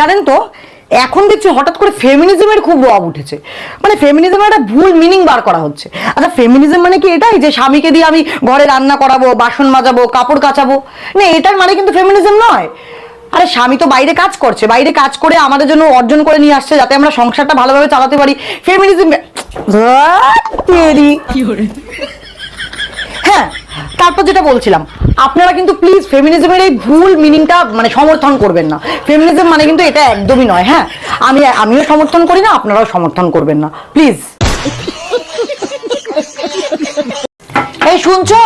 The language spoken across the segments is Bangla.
জানেন তো এখন দেখছি হঠাৎ করে ফেমিনিজমের খুব রব উঠেছে। মানে ফেমিনিজমের একটা ভুল মিনিং বার করা হচ্ছে। আচ্ছা ফেমিনিজম মানে কি এটাই? যে স্বামীকে দিয়ে আমি ঘরে রান্না করাবো বাসন মাজাবো কাপড় কাচাবো? না এটার মানে কিন্তু ফেমিনিজম নয়। আরে স্বামী তো বাইরে কাজ করছে। বাইরে কাজ করে আমাদের জন্য অর্জন করে নিয়ে আসছে যাতে আমরা সংসারটা ভালোভাবে চালাতে পারি। ফেমিনিজম তারপর যেটা বলছিলাম আপনারা কিন্তু প্লিজ ফেমিনিজমের এই ভুল মিনিংটা মানে সমর্থন করবেন না। ফেমিনিজম মানে কিন্তু এটা একদমই নয় হ্যাঁ? আমি আমিও সমর্থন করি না আপনারাও সমর্থন করবেন না প্লিজ এই শুনছো?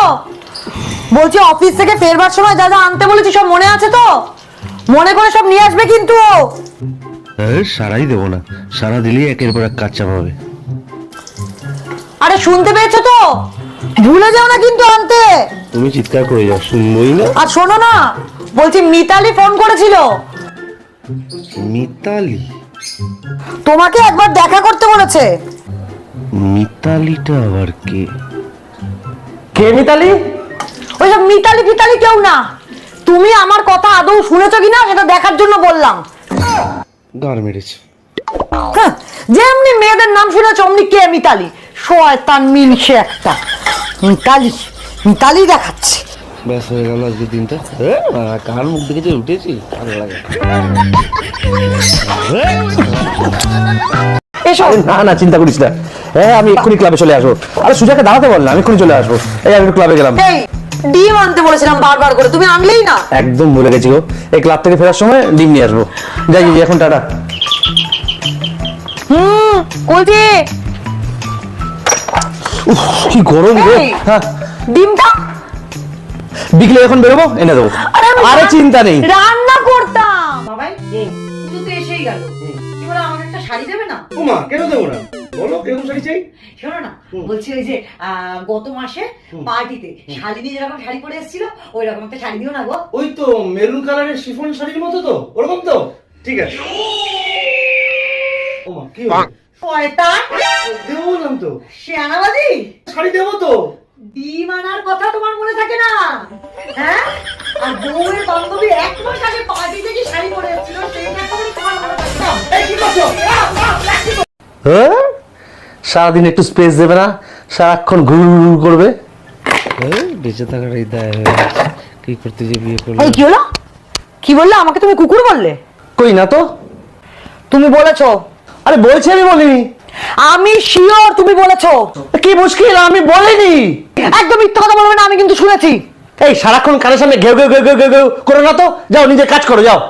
বলছি অফিস থেকে ফেরবার সময় যা যা আনতে বলেছি সব মনে আছে তো? মনে করে সব নিয়ে আসবে কিন্তু। সারাই দেবো না সারা দিলেই একের পর এক কাজ চাপাবে আরে শুনতে পেয়েছ তো? ভুলে যাও না কিন্তু আনতে। তুমি চিৎকার করে যাও শুনবই না। আর শোনো না বলছি মিতালি ফোন করেছিল। মিতালি? তোমাকে একবার দেখা করতে বলেছে। মিতালিটা আবার কে? কে মিতালি? ওইসব মিতালি ফিতালি কেউ না। তুমি আমার কথা আদৌ শুনেছো কিনা সেটা দেখার জন্য বললাম। গার মেরেছে। হ্যাঁ, যেমনি মেয়েদের নাম শুনেছ অমনি কে মিতালি? শয়তান মিলছে একটা। মিতালি মিতালি দেখাচ্ছে। ব্যাস হয়ে গেল আজকে দিনটা। হ্যাঁ, কার মুখ দেখে যে উঠেছি? ভালো লাগে। এসব না না চিন্তা করিস না। হ্যাঁ আমি এক্ষুনি ক্লাবে চলে আসব। আরে সুজাকে দাঁড়াতে বল না আমি এক্ষুনি চলে আসব। এই আমি একটু ক্লাবে গেলাম। ডিম আনতে বলেছিলাম বারবার করে তুমি আনলেই না। একদম ভুলে গেছি গো। এই ক্লাব থেকে ফেরার সময় ডিম নিয়ে আসব। যাই এখন টাটা। হুম বলছি কি গরম গো। হ্যাঁ। ডিমটা বিকেলে এখন বেরোবো? এনে দেবো। আরে চিন্তা নেই। রান্না করতাম। বাবাই পুজো তো এসেই গেল। এবার আমাকে একটা শাড়ি দেবে না? ওমা কেন দেবো না? বলো কীরকম শাড়ি চাই? শোনো না বলছি ওই যে আহ, গত মাসে পার্টিতে শালিনী যেরকম শাড়ি পরে এসেছিল ওই রকম একটা শাড়ি দিও না গো। ওই তো মেরুন কালারের শিফন শাড়ির মতো তো ওরকম তো। ঠিক আছে। ও কি হলো? শয়তান দেবো বললাম তো। শিয়ানাবাদি শাড়ি দেবো তো। ডিম আনার কথা তোমার মনে থাকে না? হ্যাঁ? আর বউয়ের বান্ধবী এক মাস আগে পার্টি থেকে শাড়ি পরে এসেছিল সেই একেবারে তোমার মনে থাকে না। এই কি করছ? আহ, আহ, লাঠি করছ। হ্যাঁ? সারাদিন একটু স্পেস দেবে না? সারাক্ষণ ঘুর ঘুর করবে? হ্যাঁ, বেঁচে থাকার এই দায় কি করতে যে বিয়ে করল এই কি হলো? কি বললে? আমাকে তুমি কুকুর বললে? কই না তো? তুমি বলেছ আরে বলছি আমি বলিনি। আমি শিওর তুমি বলেছ। কি মুশকিল আমি বলিনি। একদম মিথ্যা কথা বলবে না আমি কিন্তু শুনেছি। এই সারাক্ষণ কানের সামনে ঘেউ ঘেউ ঘেউ ঘেউ ঘেউ ঘেউ করো না তো। যাও নিজের কাজ করো যাও।